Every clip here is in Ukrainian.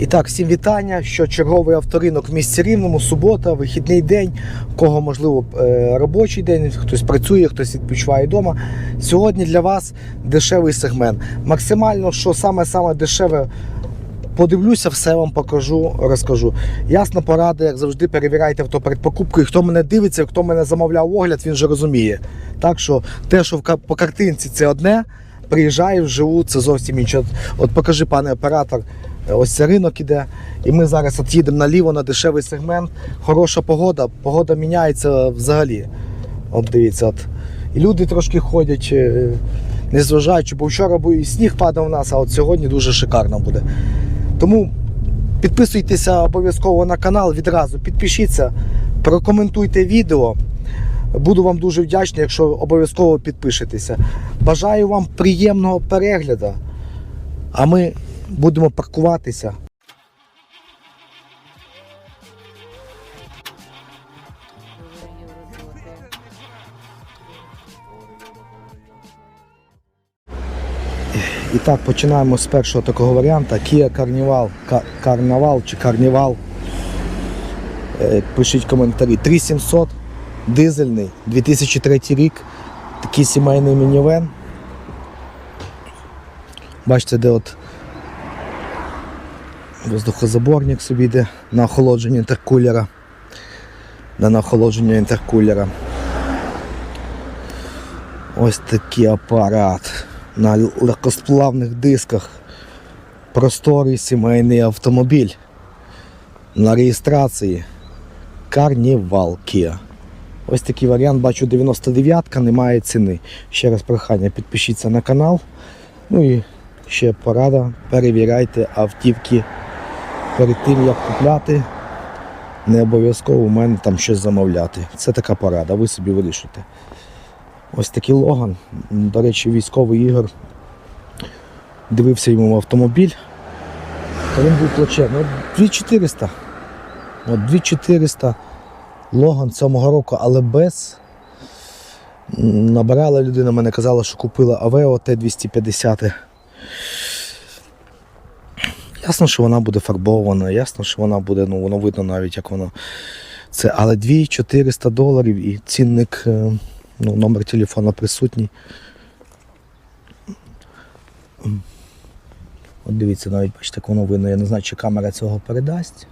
І так, всім вітання. Що черговий авторинок в місті Рівному, субота, вихідний день, кого можливо е, робочий день, хтось працює, хтось відпочиває вдома. Сьогодні для вас дешевий сегмент. Максимально, що саме саме дешеве. Подивлюся, все вам покажу, розкажу. Ясна порада, як завжди, перевіряйте авто перед покупкою. Хто мене дивиться, хто мене замовляв огляд, він вже розуміє. Так що те, що по картинці це одне, приїжджаю вживу, це зовсім інше. От покажи, пане оператор, ось це ринок іде. І ми зараз їдемо наліво на дешевий сегмент. Хороша погода, погода міняється взагалі. От дивіться, от. І люди трошки ходять, е, незважаючи, бо вчора і сніг падав у нас, а от сьогодні дуже шикарно буде. Тому підписуйтеся обов'язково на канал відразу, підпишіться, прокоментуйте відео. Буду вам дуже вдячний, якщо обов'язково підпишетеся. Бажаю вам приємного перегляду, а ми будемо паркуватися. І так, починаємо з першого такого варіанту. Kia Carnival, Ка- Carnival чи Carnival. Е, Пишіть коментарі. 3700, дизельний, 2003 рік. Такий сімейний мінівен. Бачите, де от воздухозаборник собі йде на охолодження інтеркулера. На охолодження інтеркулера. Ось такий апарат на легкосплавних дисках. Просторий сімейний автомобіль. На реєстрації Carnival Kia. Ось такий варіант, бачу 99-ка, немає ціни. Ще раз прохання, підпишіться на канал. Ну і ще порада, перевіряйте автівки перед тим, як купляти. Не обов'язково у мене там щось замовляти. Це така порада, ви собі вирішуєте. Ось такий Логан. До речі, військовий ігор. Дивився йому автомобіль. Та він був плачевний. От 2400. От 2400. Логан цього року, але без. Набирала людина, мене казала, що купила Авео Т-250. Ясно, що вона буде фарбована, ясно, що вона буде, ну воно видно навіть, як воно. Це, але 2400 доларів і цінник, е, ну, номер телефона присутній. От дивіться, навіть бачите, як воно видно. Я не знаю, чи камера цього передасть.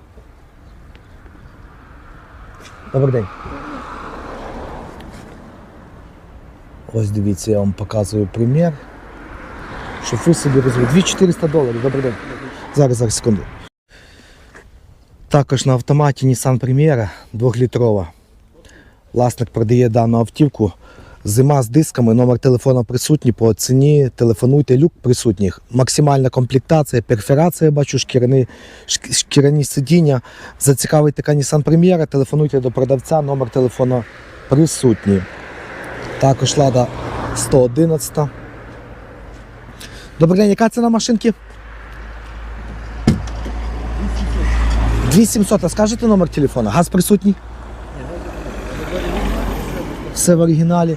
Добрий день. Ось дивіться, я вам показую примір. Ви собі розуміли. 2400 доларів, добрий день. Зараз, зараз, секунду. Також на автоматі Nissan Primera 2-літрова. Власник продає дану автівку. Зима з дисками, номер телефону присутній, по ціні телефонуйте, люк присутній. Максимальна комплектація, перфорація, бачу, шкіряні, шкіряні сидіння. Зацікавить така Nissan Primera, телефонуйте до продавця, номер телефону присутній. Також лада 111. Добрий день, яка ціна машинки? 2700, а скажете номер телефона? Газ присутній? Все в оригіналі,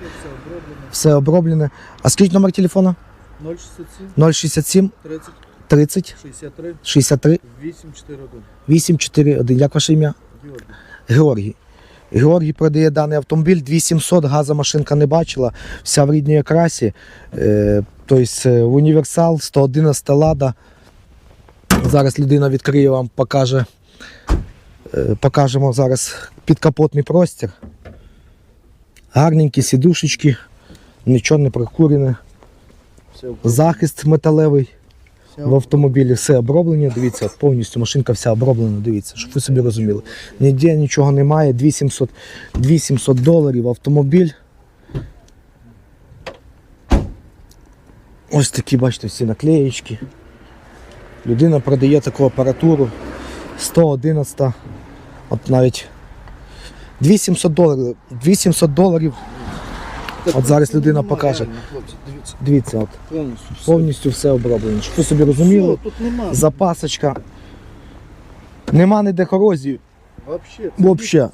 все оброблене. А скажіть номер телефона? 067 067 30 30 63 63 841. 841. Як ваше ім'я? Георгій. Георгій. Георгій продає даний автомобіль 2700, газа машинка не бачила, вся в рідній окрасі. Тобто універсал, 111 лада. Зараз людина відкриє вам, покаже. Е, покажемо зараз підкапотний простір. Гарненькі сідушечки, нічого не прокурене. Захист металевий в автомобілі, все оброблення. Дивіться, повністю машинка вся оброблена. Дивіться, щоб ви собі розуміли. Ніде нічого немає. 2700, 2700 доларів автомобіль. Ось такі, бачите, всі наклеєчки. Людина продає таку апаратуру. 111. От навіть 2700 доларів. 2700 доларів. От зараз людина покаже. Дивіться, от повністю все. оброблено. Щоб ви собі розуміли. Запасочка. Нема ніде корозії. Вообще.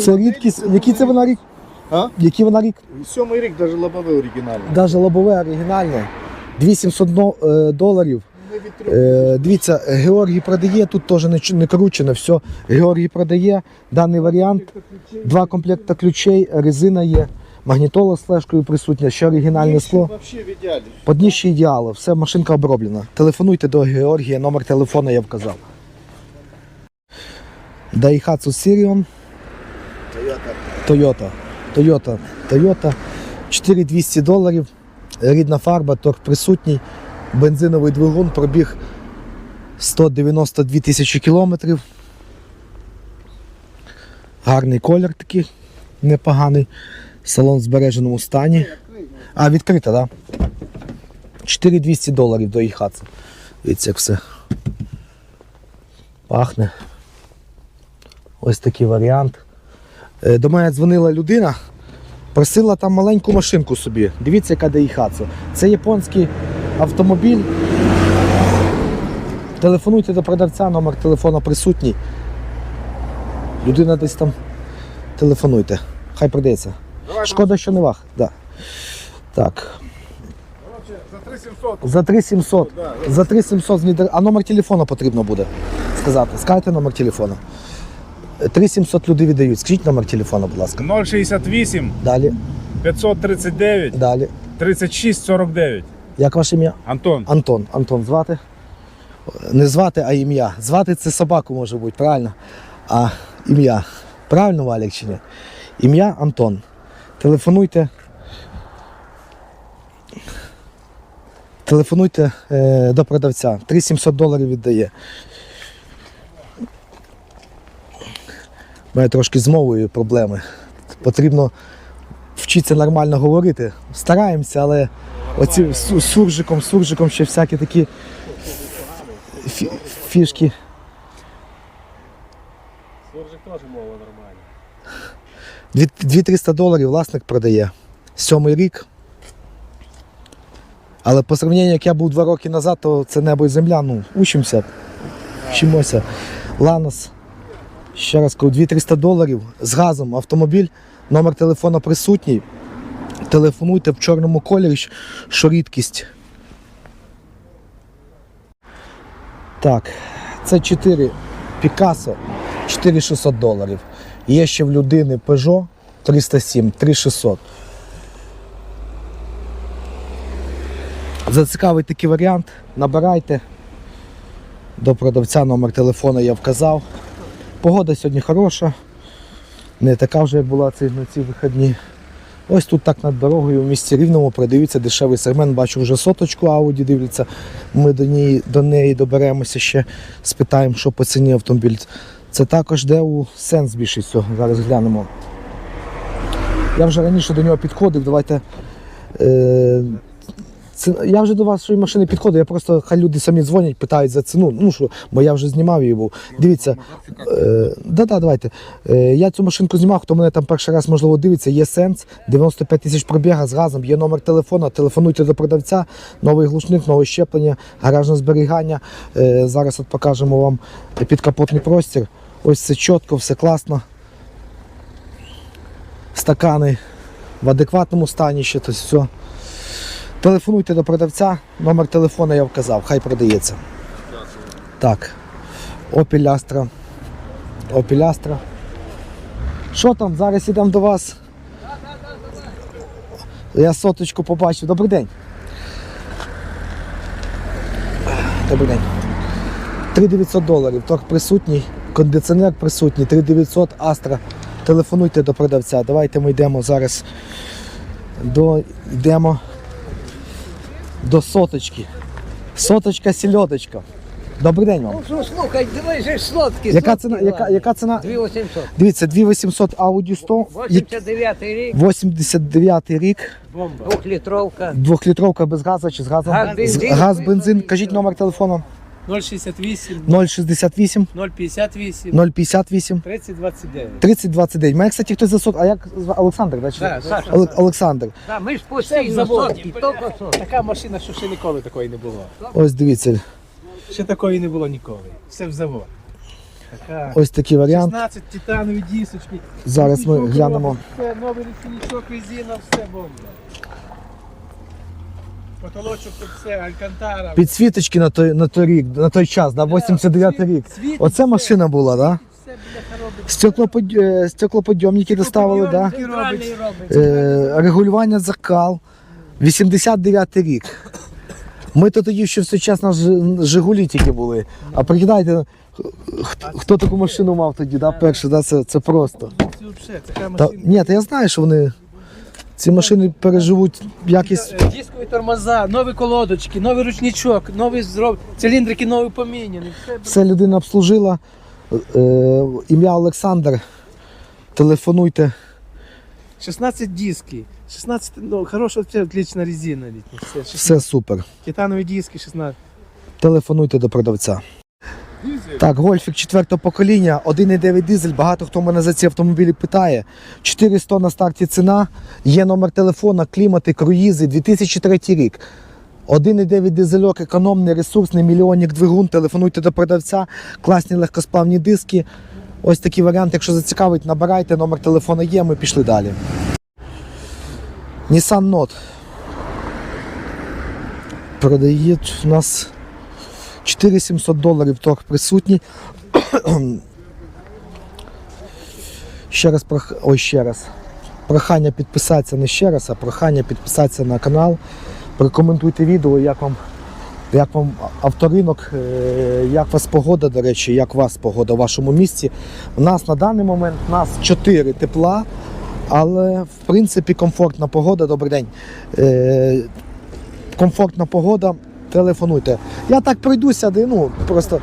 це рідкість. Який це вона рік? А? Який вона рік? Сьомий рік навіть лобове оригінальне. Навіть лобове оригінальне. 2700 е, доларів. Е, дивіться, Георгій продає, тут теж не, не кручено, все. Георгій продає даний варіант. Два комплекти ключей, резина є, магнітола з флешкою присутня, ще оригінальне скло. Подніжче ідеали, все, машинка оброблена. Телефонуйте до Георгія, номер телефону я вказав. Daihatsu Sirion, Toyota. Toyota. Toyota. Toyota. 4200 доларів. Рідна фарба, торг присутній. Бензиновий двигун, пробіг 192 тисячі кілометрів. Гарний колір такий, непоганий. Салон в збереженому стані. А, відкрита, так? Да? 4200 доларів до Іхаца. Дивіться, як все. Пахне. Ось такий варіант. Е, До мене дзвонила людина, просила там маленьку машинку собі. Дивіться, яка Daihatsu. Це японський автомобіль. Телефонуйте до продавця, номер телефону присутній. Людина десь там. Телефонуйте. Хай продається. Шкода, що не вах. Да. Так. За 3700. За 3700. За 3700 з Нідер... А номер телефону потрібно буде сказати. Скажете номер телефону. 3700 люди віддають. Скажіть номер телефону, будь ласка. 068 Далі, 539 далі. 36 49. Як ваше ім'я? Антон. Антон. Антон звати? Не звати, а ім'я. Звати це собаку може бути, правильно? А ім'я. Правильно, Валік, чи ні? Ім'я Антон. Телефонуйте. Телефонуйте е, до продавця. 3700 доларів віддає. Мене трошки з мовою проблеми. Потрібно вчитися нормально говорити. Стараємося, але оці суржиком, суржиком ще всякі такі фі- фішки. Суржик теж мова нормальна. Дві- 2300 доларів власник продає. Сьомий рік. Але по сравненню, як я був два роки назад, то це небо і земля. Ну, учимося, вчимося. Ланос. Ще раз кажу, 2300 доларів з газом автомобіль, номер телефону присутній. Телефонуйте в чорному кольорі, що- рідкість. Так, це 4 Picasso, 4600 доларів. Є ще в людини Peugeot 307, 3600. Зацікавий такий варіант, набирайте. До продавця номер телефону я вказав. Погода сьогодні хороша. Не така вже, була ці, на ці вихідні. Ось тут так над дорогою в місті Рівному продаються дешевий сегмент. Бачу вже соточку Ауді дивляться. Ми до неї, до неї доберемося ще, спитаємо, що по ціні автомобіль. Це також де у сенс більше всього. Зараз глянемо. Я вже раніше до нього підходив. Давайте. Е, це, я вже до вашої машини підходив, я просто хай люди самі дзвонять, питають за ціну. Ну що, бо я вже знімав її був. Дивіться, е, да, да, давайте. Е, я цю машинку знімав, хто мене там перший раз можливо дивиться, є сенс. 95 тисяч пробіга з газом, є номер телефону, телефонуйте до продавця, новий глушник, нове щеплення, гаражне зберігання. Е, зараз от покажемо вам підкапотний простір. Ось все чітко, все класно. Стакани в адекватному стані ще то все. Телефонуйте до продавця, номер телефону я вказав, хай продається. Так. Opel Astra. Opel Astra. Що там? Зараз ідемо до вас. Я соточку побачив. Добрий день. Добрий день. 3900 доларів. Торг присутній, кондиціонер присутній, 3900 Astra. Телефонуйте до продавця. Давайте ми йдемо зараз до йдемо до соточки. Соточка сільодочка. Добрий день вам. Ну, слухай, диви же сладкі. Яка ціна? Яка, яка ціна? 2800. Дивіться, 2800 Audi 100, 89 рік, 89 рік, Бомба. двохлітровка. двохлітровка без газу чи з газом? Газ, бензин. Газ, бензин. Кажіть номер телефону 068, 068 058, 058 3029. 3029. Мене, кстати, хтось за засот. А як? Олександр, да? чи- Да, Саша. Оле- Олександр. Да, ми ж Це в постійно тільки сотки. Така машина, що ще ніколи такої не було. Ось дивіться. Ще такої не було ніколи. Все в завод. Така. Ось такий варіант. 16 титанові дісочки. Зараз ми глянемо. Все, новий річничок, резина, все бомба. Потолочок тут все, алькантара. Підсвіточки на той, на той рік, на той час, да, 89 рік. Світ, Оце все. машина була, да? Все бляха робить. Стеклопод... е, Стеклоподйомники доставили, да? Центральний робить. Е, регулювання дзеркал. 89 рік. Ми то тоді ще все час на Ж- Жигулі тільки були. А прикидайте, хто, хто таку машину мав тоді, да, перший, да, це, це просто. Це все, така Та, машина. ні, та я знаю, що вони ці машини переживуть якість. Е, Дискові тормоза, нові колодочки, новий ручничок, новий зроб, циліндрики нові поміняні. Все, людина обслужила. Е, ім'я Олександр. Телефонуйте. 16 диски. 16, ну, хороша, отлична резина. Все, 16. Все супер. Титанові диски, 16. Телефонуйте до продавця. Так, гольфік четвертого покоління, 1,9 дизель. Багато хто мене за ці автомобілі питає. 400 на старті ціна, є номер телефона, клімати, круїзи, 2003 рік. 1,9 дизельок, економний, ресурсний, мільйонник двигун. Телефонуйте до продавця, класні легкосплавні диски. Ось такий варіант. Якщо зацікавить, набирайте, номер телефона є, ми пішли далі. Nissan Note. Продають у нас 4700 доларів торг присутній. ще раз прох... Ой, ще раз. Прохання підписатися не ще раз, а прохання підписатися на канал. Прокоментуйте відео, як вам, як вам авторинок, е, як вас погода, до речі, як вас погода в вашому місті. У нас на даний момент у нас 4 тепла, але в принципі комфортна погода. Добрий день. Е, комфортна погода, телефонуйте. Я так пройдуся, де ну просто.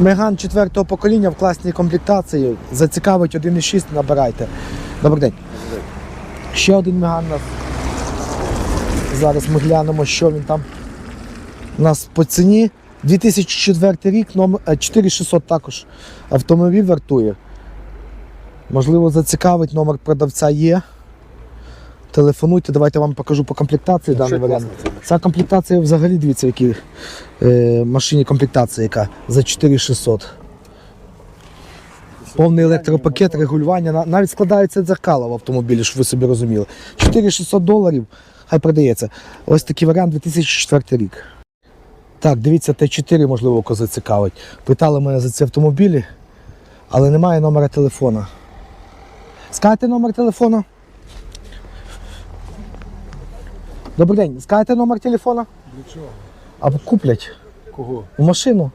Меган 4-го покоління в класній комплектації. Зацікавить 1,6, набирайте. Добрий день. Ще один Меган нас. Зараз ми глянемо, що він там у нас по ціні. 2004 рік, номер е, 4600 також автомобіль вартує. Можливо, зацікавить, номер продавця є. Телефонуйте, давайте я вам покажу по комплектації даний варіант. Ця комплектація взагалі дивіться, які е, машині комплектація, яка за 4600. Повний електропакет, регулювання, навіть складається дзеркало в автомобілі, щоб ви собі розуміли. 4600 доларів, хай продається. Ось такий варіант 2004 рік. Так, дивіться, Т4, можливо, кого цікавить. Питали мене за ці автомобілі, але немає номера телефона. Скажете номер телефона? Добрий день, скажете номер телефона? Для чого? А куплять Кого? в машину.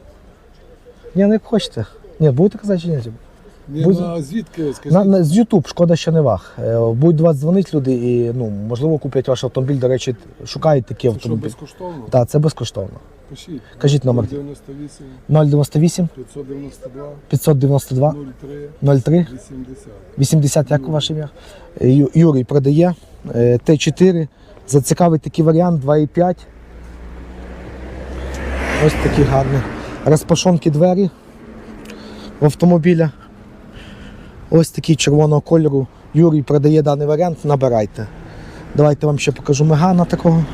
Ні, не хочете. Ні, будете казати чи ні? Ні, Будь- на звідки, скажіть? На, на, з YouTube, шкода, що не ваг. Е, Будуть до вас дзвонити люди і ну, можливо куплять ваш автомобіль. До речі, шукають такі Це автомобілі. безкоштовно? Так, це безкоштовно. Пишіть. Кажіть номер. 98 098 592 592 03 03 80. 80, як ваше ім'я? Юрій продає е, Т4. Зацікавить такий варіант 2,5. Ось такі гарні. Розпашонки двері в автомобіля. Ось такий червоного кольору. Юрій продає даний варіант, набирайте. Давайте вам ще покажу Мегана такого.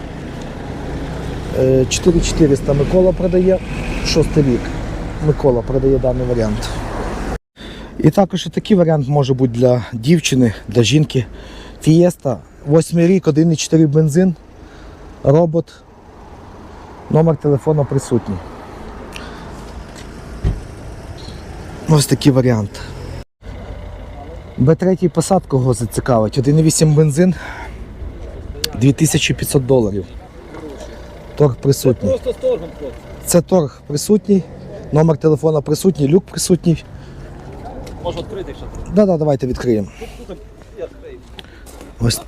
Е, 4400 Микола продає. Шостий рік. Микола продає даний варіант. І також і такий варіант може бути для дівчини, для жінки. Фієста, 8 рік, 1,4 бензин, робот. Номер телефону присутній. Ось такий варіант. Б3 посад кого зацікавить. 1,8 бензин, 2500 доларів. Торг присутній. Це торг присутній, номер телефона присутній, люк присутній. Може відкрити, якщо треба. Да, да, давайте відкриємо. Відкрию. Ось.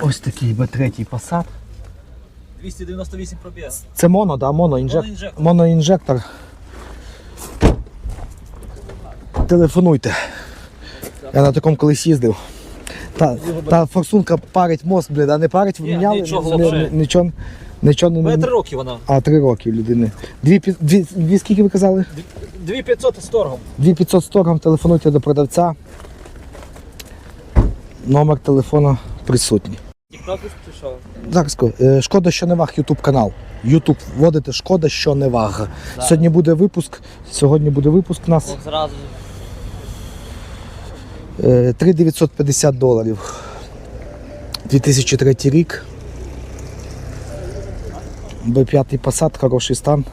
Ось такий Б3 Passat. 298 пробіг. Це моно, да, моноінжектор. Моноінжектор. Моноінжектор. Телефонуйте. Я на такому колись їздив. Та, та форсунка парить мозк, блін, а не парить, Ні, міняли? нічого Ні- вообще. Нічого, нічого не... Три роки вона. А, три роки людини. Дві, дві, дві скільки ви казали? 2500 з торгом. 2500 з торгом, телефонуйте до продавця. Номер телефона присутній. Пішов. Зараз. Е, Шкода, що не ваг Ютуб канал. Ютуб вводите Шкода, що не ваг. Сьогодні буде випуск. Сьогодні буде випуск у нас От зразу. е, 3950 доларів. 2003 рік. Б5 Passat, хороший стан.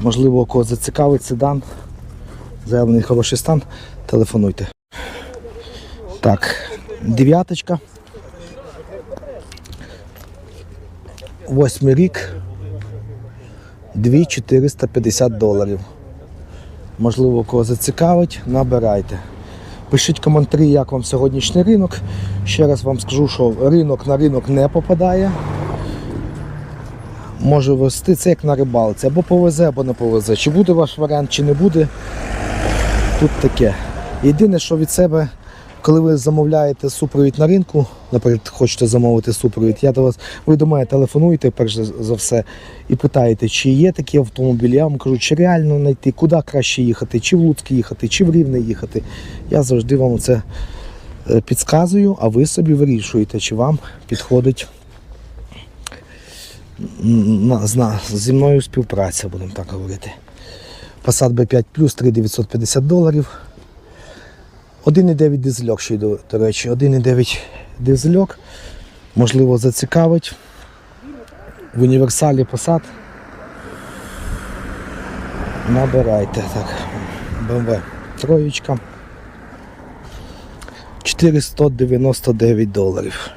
Можливо, кого зацікавить седан. Заявлений хороший стан. Телефонуйте. Так, дев'яточка. Восьмий рік. 2450 доларів. Можливо, кого зацікавить, набирайте. Пишіть коментарі, як вам сьогоднішній ринок. Ще раз вам скажу, що ринок на ринок не попадає. Може вести це як на рибалці, або повезе, або не повезе. Чи буде ваш варіант, чи не буде. Тут таке. Єдине, що від себе, коли ви замовляєте супровід на ринку, наприклад, хочете замовити супровід, я до вас, ви до мене телефонуєте перш за- все і питаєте, чи є такі автомобілі. Я вам кажу, чи реально знайти, куди краще їхати, чи в Луцьк їхати, чи в Рівне їхати. Я завжди вам це е, підказую, а ви собі вирішуєте, чи вам підходить зі мною співпраця, будемо так говорити. Passat B5 Plus 3950 доларів. 1,9 дизельок ще й до, речі, 1,9 дизельок. Можливо, зацікавить. В універсалі Passat. Набирайте. Так. BMW троєчка. 499 доларів.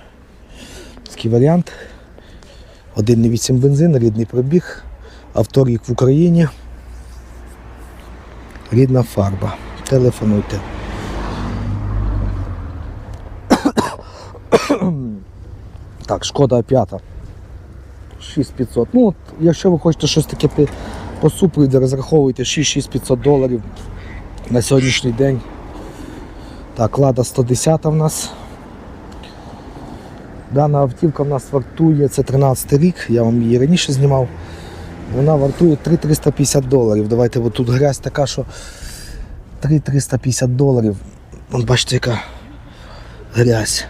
Такий варіант. 1,8 бензин, рідний пробіг, авторік в Україні. Рідна фарба. Телефонуйте. Так, шкода п'ята. 6500. Ну, от, якщо ви хочете щось таке по супровіду, розраховуйте 6500 доларів на сьогоднішній день. Так, лада 110 в нас. Дана автівка в нас вартує, це 13 рік, я вам її раніше знімав. Вона вартує 3350 доларів. Давайте, от тут грязь така, що 3350 доларів. Вон бачите, яка грязь.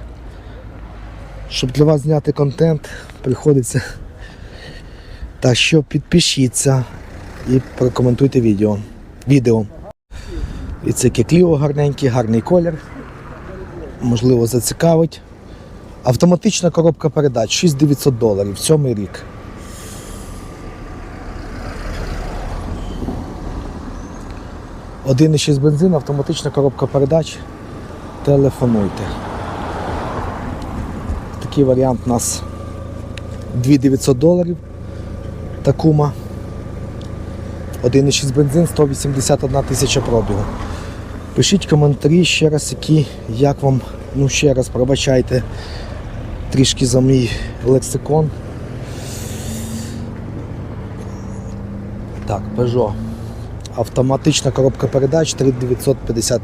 Щоб для вас зняти контент, приходиться. Так що підпишіться і прокоментуйте відео. відео. І це кекліо гарненький, гарний колір. Можливо, зацікавить. Автоматична коробка передач 6900 доларів, сьомий рік. Один і бензин, автоматична коробка передач. Телефонуйте. Такий варіант у нас 2900 доларів. Такума. 1,6 бензин, 181 тисяча пробігу. Пишіть коментарі ще раз, які, як вам, ну ще раз пробачайте трішки за мій лексикон. Так, Peugeot. Автоматична коробка передач 3950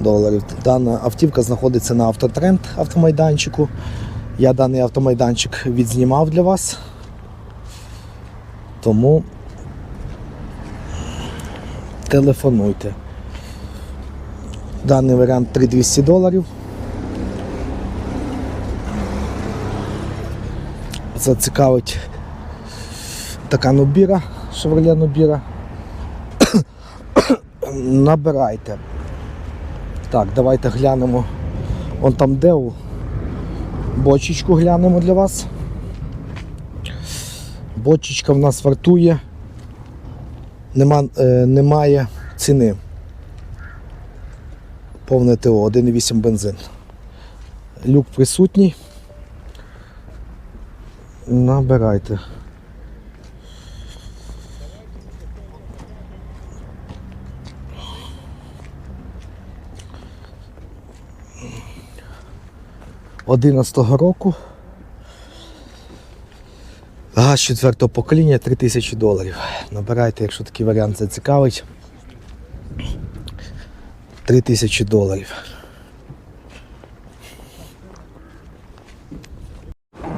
доларів. Дана автівка знаходиться на автотренд автомайданчику. Я даний автомайданчик відзнімав для вас. Тому телефонуйте. Даний варіант 3200 доларів. Зацікавить така нобіра, Chevrolet Нобіра. Набирайте. Так, давайте глянемо. Вон там Деу. Бочечку глянемо для вас. Бочечка в нас вартує. Нема, е, немає ціни. Повне ТО, 1,8 бензин. Люк присутній. Набирайте. Одинадцятого року. Газ четвертого покоління 3000 доларів. Набирайте, якщо такий варіант зацікавить. 3000 доларів.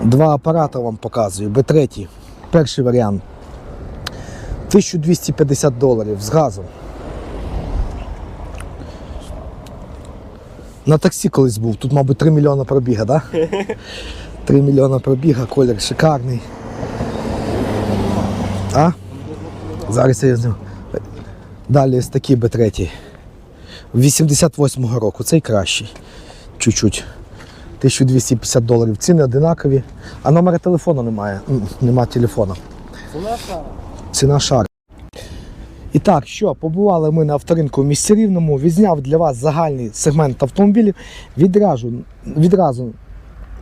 Два апарати вам показую. Б3. Перший варіант. 1250 доларів з газом. На таксі колись був. Тут, мабуть, 3 мільйони пробіга, так? Да? 3 мільйони пробіга, колір шикарний. А? Зараз я знаю. Далі ось такий Б3. 88-го року. Цей кращий. Чуть-чуть. 1250 доларів. Ціни одинакові. А номера телефону немає. Нема телефону. Ціна шар. І так, що побували ми на авторинку в місті Рівному, відзняв для вас загальний сегмент автомобілів. Відразу, відразу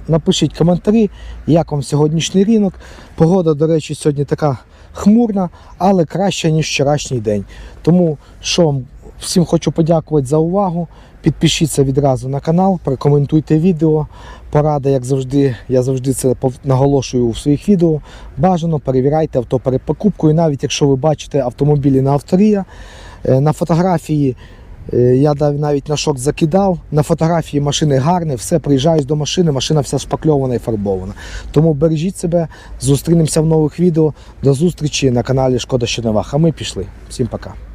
напишіть коментарі, як вам сьогоднішній ринок. Погода, до речі, сьогодні така хмурна, але краща, ніж вчорашній день. Тому що всім хочу подякувати за увагу. Підпишіться відразу на канал, прокоментуйте відео. Порада, як завжди, я завжди це наголошую у своїх відео. Бажано перевіряйте авто перед покупкою. Навіть якщо ви бачите автомобілі на авторія, е, на фотографії. е, Я навіть на шок закидав. На фотографії машини гарні, все приїжджаю до машини, машина вся шпакльована і фарбована. Тому бережіть себе, зустрінемося в нових відео. До зустрічі на каналі Шкода Щонова. А ми пішли. Всім пока.